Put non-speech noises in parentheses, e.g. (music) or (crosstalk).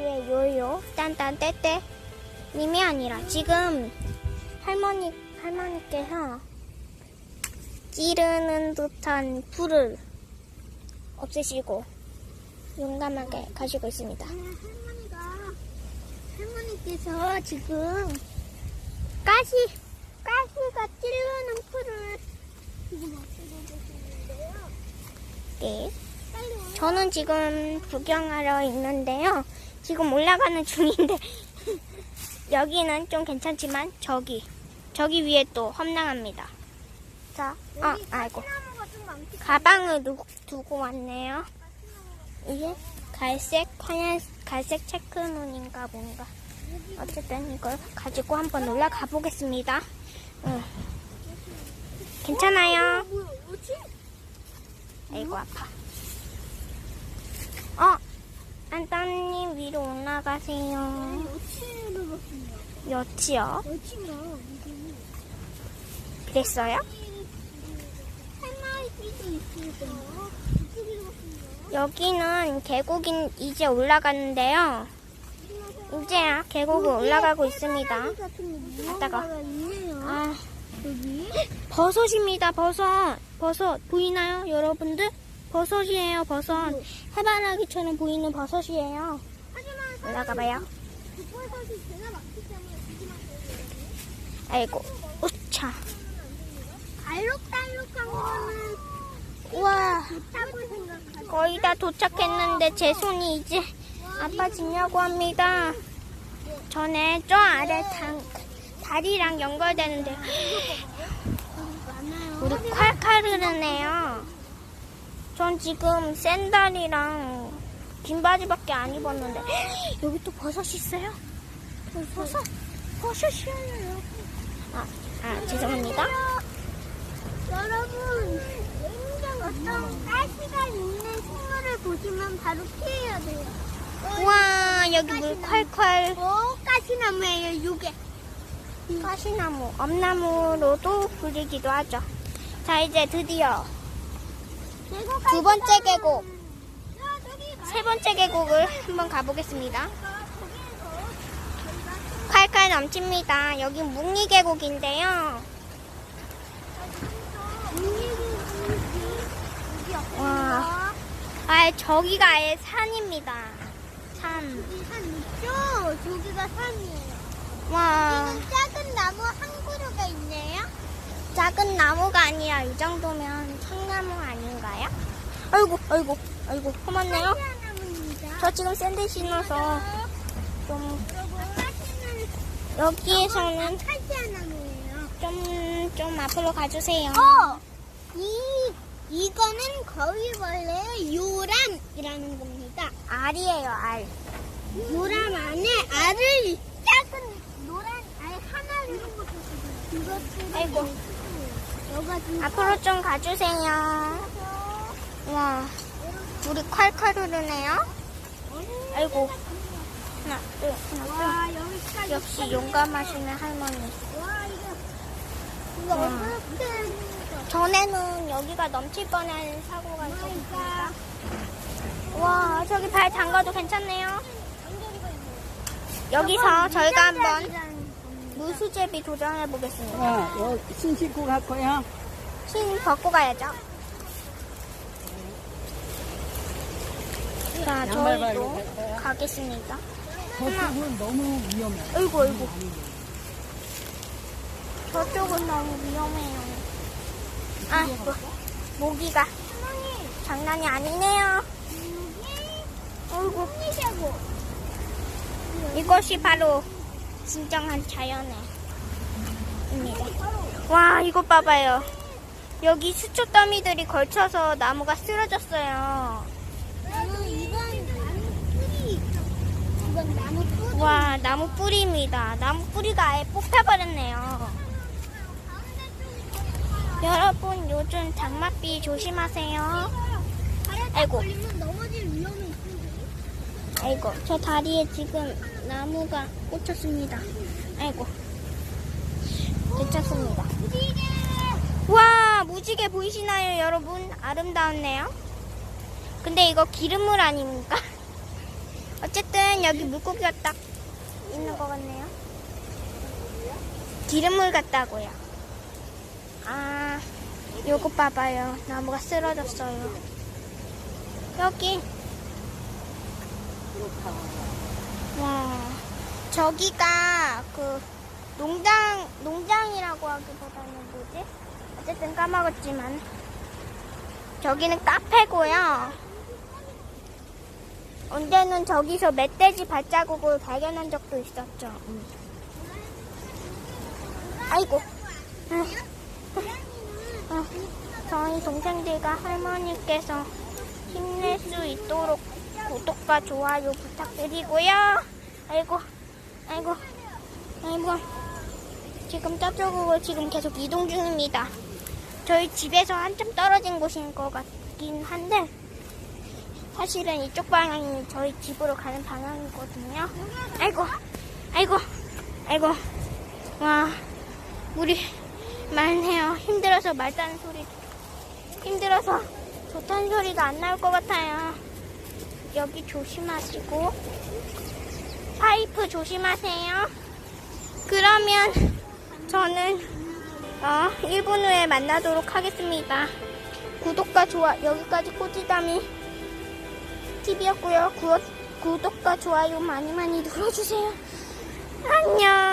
모두의 요요 딴딴 떼떼 님이 아니라 지금 할머니 할머니께서 찌르는 듯한 불을 없애시고 용감하게 가시고 있습니다. 할머니가 할머니께서 지금 가시 가시가 찌르는 불을 지금 없애고 계시는데요. 네. 저는 지금 구경하러 있는데요. 지금 올라가는 중인데 (laughs) 여기는 좀 괜찮지만 저기 저기 위에 또 험난합니다. 자, 아, 아이고 가방을 두, 두고 왔네요. 이게 갈색 하얀 갈색 체크무늬인가 뭔가. 어쨌든 이걸 가지고 한번 올라가 보겠습니다. 응. 괜찮아요. 뭐지? 아이고 아파. 어, 안따님 위로 올라가세요. 여치를 봤습니다. 여치요? 무슨 그랬어요? 여기는 계곡인 이제 올라가는데요. 이제야 계곡을 올라가고 있습니다. 갔다가. 아, 버섯입니다. 버섯. 버섯 보이나요, 여러분들? 버섯이에요, 버섯. 해바라기처럼 보이는 버섯이에요. 올라가봐요. 때문에 조심하세요. 아이고, 우차. 알록달록한 거는 우와. 거의 다 도착했는데 제 손이 이제 아파지냐고 합니다. 전에 저 아래 당, 다리랑 연결되는데 많아요. 우리 콸콸 흐르네요. 전 지금 샌달이랑 긴 바지밖에 안 입었는데 (gasps) 여기 또 버섯 있어요? 버섯? 버섯이에요. 아, 아 죄송합니다. 여러분, 어떤 가시가 있는 식물을 보시면 바로 피해야 돼요. 우와 여기 물 콸콸. 어, 가시나무예요, 요게. 가시나무, 엄나무로도 불리기도 하죠. 자, 이제 드디어 두 번째 계곡, 세 번째 계곡을 한번 가보겠습니다. 칼칼 넘칩니다. 여기 묵리 계곡인데요. 와. 아, 저기가 아예 산입니다. 산. 여기 산 있죠? 저기가 산이에요. 와, 지금 작은 나무 한 그루가 있네요. 작은 나무가 아니라 이 정도면 청나무 아닌가요? 아이고, 아이고, 아이고, 고맙네요. 저 지금 샌드 신어서 좀 여기에서는. 좀, 좀 앞으로 가주세요. 어, 이 이거는 거위벌레의 요람이라는 겁니다. 알이에요, 알. 요람 안에 알을 작은 노란 알 하나를 이것들이 아이고. 앞으로 좀 가주세요. 와, 물이 콸콸 흐르네요. 아이고. 하나, 둘, 하나, 둘. 역시 용감하시네, 할머니. 와 전에는 여기가 넘칠 뻔한 사고가 있었습니다. 와, 저기 발 담가도 괜찮네요. 여기서 저희가 한번 물수제비 도전해 보겠습니다. 어, 어, 신 씻고 갈 거야? 신 벗고 가야죠. 자, 저희도 가겠습니다. 저쪽은 너무 위험해. 아이고, 아이고. 저쪽은 너무 위험해요. 아, 뭐, 모기가 장난이 아니네요. 아이고. 이것이 바로 진정한 자연의 입니다. 와, 이거 봐봐요. 여기 수초 더미들이 걸쳐서 나무가 쓰러졌어요. 와, 나무 뿌리입니다. 나무 뿌리가 아예 뽑혀버렸네요. 여러분, 요즘 장맛비 조심하세요. 아이고. 걸리면 넘어질 위험이 있는데 아이고, 저 다리에 지금 나무가 꽂혔습니다. 아이고. 괜찮습니다. 와, 무지개 보이시나요, 여러분? 아름다웠네요. 근데 이거 기름물 아닙니까? (laughs) 어쨌든 여기 물고기가 딱 있는 것 같네요. 기름물 같다고요. 아, 요거 봐봐요. 나무가 쓰러졌어요. 여기. 와, 저기가 그 농장, 농장이라고 하기보다는 뭐지? 어쨌든 까먹었지만. 저기는 카페고요. 언제는 저기서 멧돼지 발자국을 발견한 적도 있었죠. 음. 아이고. 아, 아, 저희 동생들과 할머니께서 힘낼 수 있도록 구독과 좋아요 부탁드리고요. 아이고, 아이고, 아이고. 지금 저쪽으로 지금 계속 이동 중입니다. 저희 집에서 한참 떨어진 곳인 것 같긴 한데, 사실은 이쪽 방향이 저희 집으로 가는 방향이거든요. 아이고, 아이고, 아이고. 와, 물이 많네요. 힘들어서 말다는 소리. 힘들어서 좋다는 소리가 안 나올 것 같아요. 여기 조심하시고, 파이프 조심하세요. 그러면 저는 어, 1분 후에 만나도록 하겠습니다. 구독과 좋아, 여기까지 꼬지담이 TV였고요. 구독과 좋아요 많이 많이 눌러주세요. 안녕.